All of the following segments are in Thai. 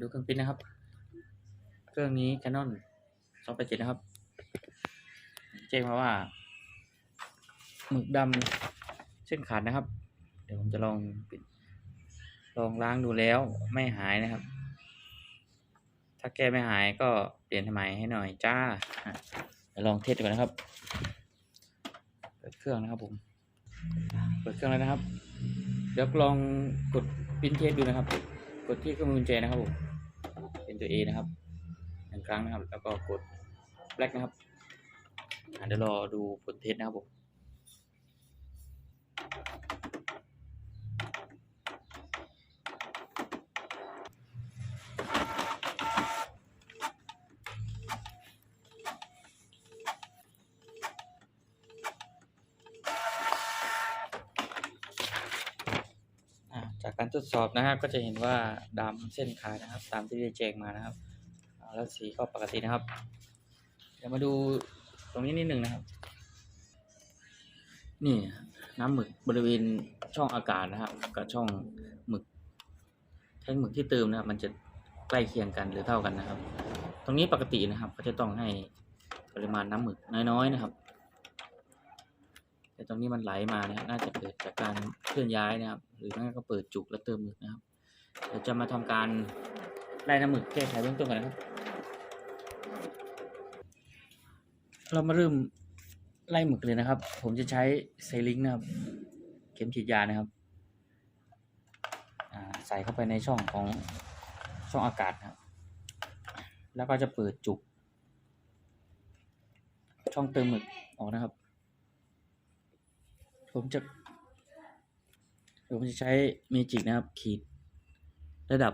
ดูเครื่องปิ้นนะครับ เครื่องนี้ Canon 287 นะครับแจ้งมาว่าหมึกดำเส้นขาดนะครับ เดี๋ยวผมจะลองปิดลองล้างดูแล้วไม่หายนะครับ ถ้าแก้ไม่หายก็เปลี่ยนใหม่ให้หน่อยจ้าเดี๋ยวลองเทสดูก่อนนะครับ เปิดเครื่องนะครับผม เปิดเครื่องแล้วนะครับ เดี๋ยวลองกดพินเทสดูนะครับ กดที่เครื่องมือกุญแจนะครับผมเป็นตัว A นะครับหนึ่งครั้งนะครับ แล้วก็กด black นะครับอะเดี๋ยวรอดูผลเทสนะครับผม การทดสอบนะครับก็จะเห็นว่าดำเส้นขาดนะครับ ตามที่ได้แจ้งมานะครับ แล้วสีก็ปกตินะครับ เดี๋ยวมาดูตรงนี้นิดหนึ่งนะครับ นี่น้ำหมึกบริเวณช่องอากาศนะครับกับช่องหมึกแท่งหมึกที่เติมนะครับ มันจะใกล้เคียงกันหรือเท่ากันนะครับ ตรงนี้ปกตินะครับ ก็จะต้องให้ปริมาณน้ำหมึกน้อยๆนะครับ ต่ตรงนี้มันไหลมานะน่าจะเกิดจากการเคลื่อนย้ายนะครับ หรือไม่ก็เปิดจุกแล้วเติมหมึกนะครับเดี๋ยวจะมาทำการไล่น้ำหมึกแก้ไขเบื้องต้นกันนะครับ เรามาเริ่มไล่หมึกเลยนะครับ ผมจะใช้ไซลิงค์นะครับ เข็มฉีดยานะครับใส่เข้าไปในช่องของช่องอากาศนะครับ แล้วก็จะเปิดจุก ช่องเติมหมึกออกนะครับ ผมจะ ผมจะใช้เมจิกนะครับ ขีด ระดับ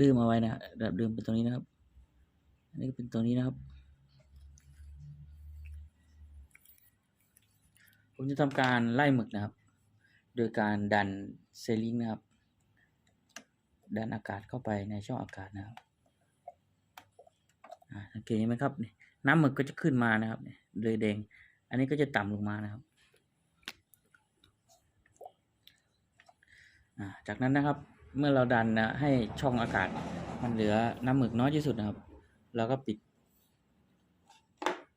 ดื่มเอาไว้นะระดับดื่มเป็นตรงนี้นะครับ อันนี้ก็เป็นตรงนี้นะครับ ผมจะทำการไล่หมึกนะครับ โดยการดันเซลลิงนะครับ ดันอากาศเข้าไปในช่องอากาศนะครับอ่าสังเกตเห็นไหมครับ น้ำหมึกก็จะขึ้นมานะครับเลยแดง อันนี้ก็จะต่ำลงมานะครับ อ่า จากนั้นนะครับเมื่อเราดันนะให้ช่องอากาศมันเหลือน้ำหมึกน้อยที่สุดนะครับเราก็ปิด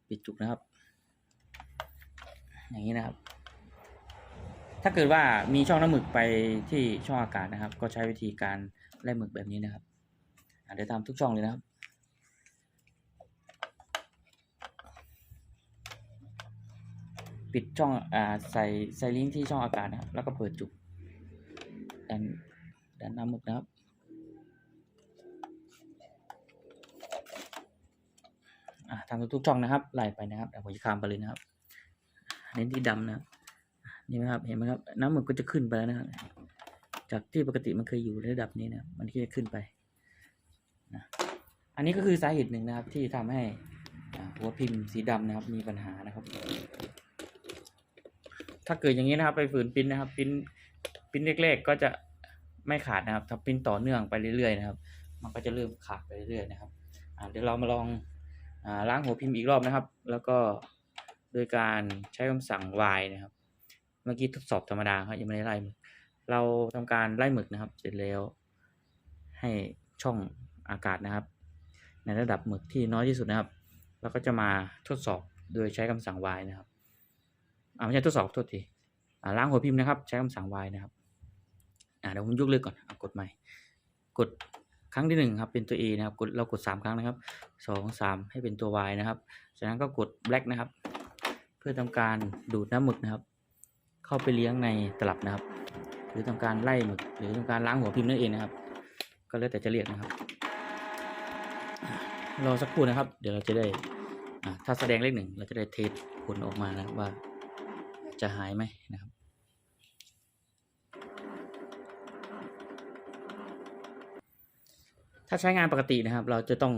ปิดจุกนะครับ อย่างนี้นะครับ ถ้าเกิดว่ามีช่องน้ำหมึกไปที่ช่องอากาศนะครับ ก็ใช้วิธีการไล่หมึกแบบนี้นะครับเดี๋ยวทำทุกช่องเลยนะครับปิดช่องอ่าใส่ใส่ลิงก์ที่ช่องอากาศนะครับแล้วก็เปิดจุก ดันดันน้ำหมึกนะครับทำทุกๆช่องนะครับไล่ไปนะครับเดี๋ยวผมจะข้ามไปเลยนะครับเน้นที่ดำนะนี่ไหมครับเห็นไหมครับน้ำหมึกก็จะขึ้นไปแล้วนะครับจากที่ปกติมันเคยอยู่ระดับนี้นะมันก็จะขึ้นไปนะอันนี้ก็คือสาเหตุหนึ่งนะครับที่ทำให้หัวพิมพ์สีดำนะครับ มีปัญหานะครับ ถ้าเกิดอย่างนี้นะครับ ไปฝืนปิ้นนะครับ ปิ้น ปิ้นแรกๆก็จะไม่ขาดนะครับ ถ้าปิ้นต่อเนื่องไปเรื่อยๆนะครับ มันก็จะเริ่มขาดไปเรื่อยๆนะครับอ่าเดี๋ยวเรามาลองอ่าล้างหัวพิมพ์อีกรอบนะครับ แล้วก็โดยการใช้คำสั่ง y นะครับ เมื่อกี้ทดสอบธรรมดาครับยังไม่ได้ไล่หมึกเราทำการไล่หมึกนะครับ เสร็จแล้วให้ช่องอากาศนะครับ ในระดับหมึกที่น้อยที่สุดนะครับเราก็จะมาทดสอบโดยใช้คำสั่ง y นะครับอ่าไม่ใช่ทดสอบโทษทีอ่าล้างหัวพิมพ์นะครับ ใช้คำสั่ง y นะครับ อ่าเดี๋ยวผมยกเลิกก่อนอกดใหม่ กดครั้งที่หนึ่งครับเป็นตัว A นะครับกดเรากดสามครั้งนะครับสองสามให้เป็นตัว Y นะครับ จากนั้นก็กด black นะครับ เพื่อทำการดูดน้ำหมึกนะครับ เข้าไปเลี้ยงในตลับนะครับ หรือทำการไล่หมึกหรือทำการล้างหัวพิมพ์นั่นเองนะครับ ก็แล้วแต่จะเรียกนะครับรอสักครู่นะครับ เดี๋ยวเราจะได้ถ้าแสดงเลขหนึ่งเราจะได้เทสผลออกมานะครับว่าจะหายไหมนะครับ ถ้าใช้งานปกตินะครับ เราจะต้อง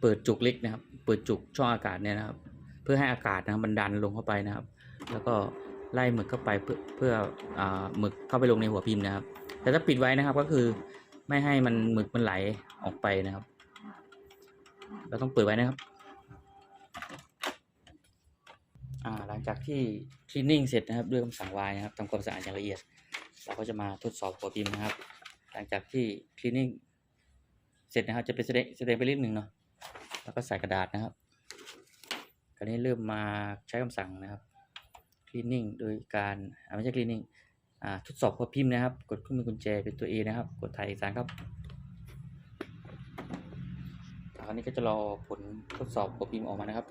เปิดจุกเล็กนะครับ เปิดจุกช่องอากาศเนี่ยนะครับ เพื่อให้อากาศนะครับมันดันลงเข้าไปนะครับ แล้วก็ไล่หมึกเข้าไปเพื่อเพื่ออ่าหมึกเข้าไปลงในหัวพิมพ์นะครับ แต่ถ้าปิดไว้นะครับก็คือไม่ให้มันหมึกมันไหลออกไปนะครับ เราต้องเปิดไว้นะครับหลังจากที่คลีนนิ่งเสร็จนะครับด้วยคำสั่งวายนะครับทำความสะอาดอย่างละเอียด เราก็จะมาทดสอบหัวพิมพ์นะครับ หลังจากที่คลีนนิ่ง ร็จนะครับ จะเป็นแสดงแสดงไปนิดหนึ่งเนาะแล้วก็ใส่กระดาษนะครับคราวนี้เริ่มมาใช้คำสั่งนะครับ cleaning โดยการอ่าไม่ใช่ cleaning อ่าทดสอบหัวพิมพ์นะครับ กดเครื่องมือกุญแจเป็นตัว A นะครับ กดถ่ายเอกสารครับคราวนี้ก็จะรอผลทดสอบหัวพิมพ์ออกมานะครับ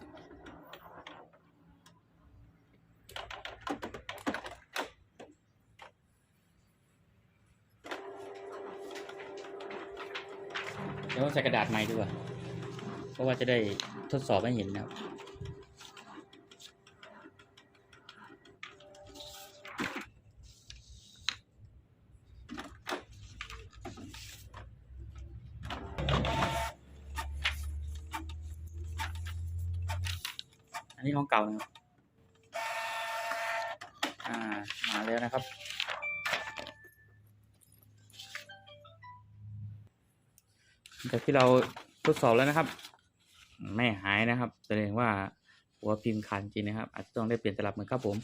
ดี๋ยวใส่กระดาษใหม่ดีกว่า เพราะว่าจะได้ทดสอบให้เห็นนะครับอันนี้ของเก่านะครับ อ่า มาแล้วนะครับ จากที่เราทดสอบแล้วนะครับ ไม่หายนะครับแสดงว่าหัวพิมพ์ขาดจริงนะครับ อาจจะต้องได้เปลี่ยนตลับเหมือนครับผม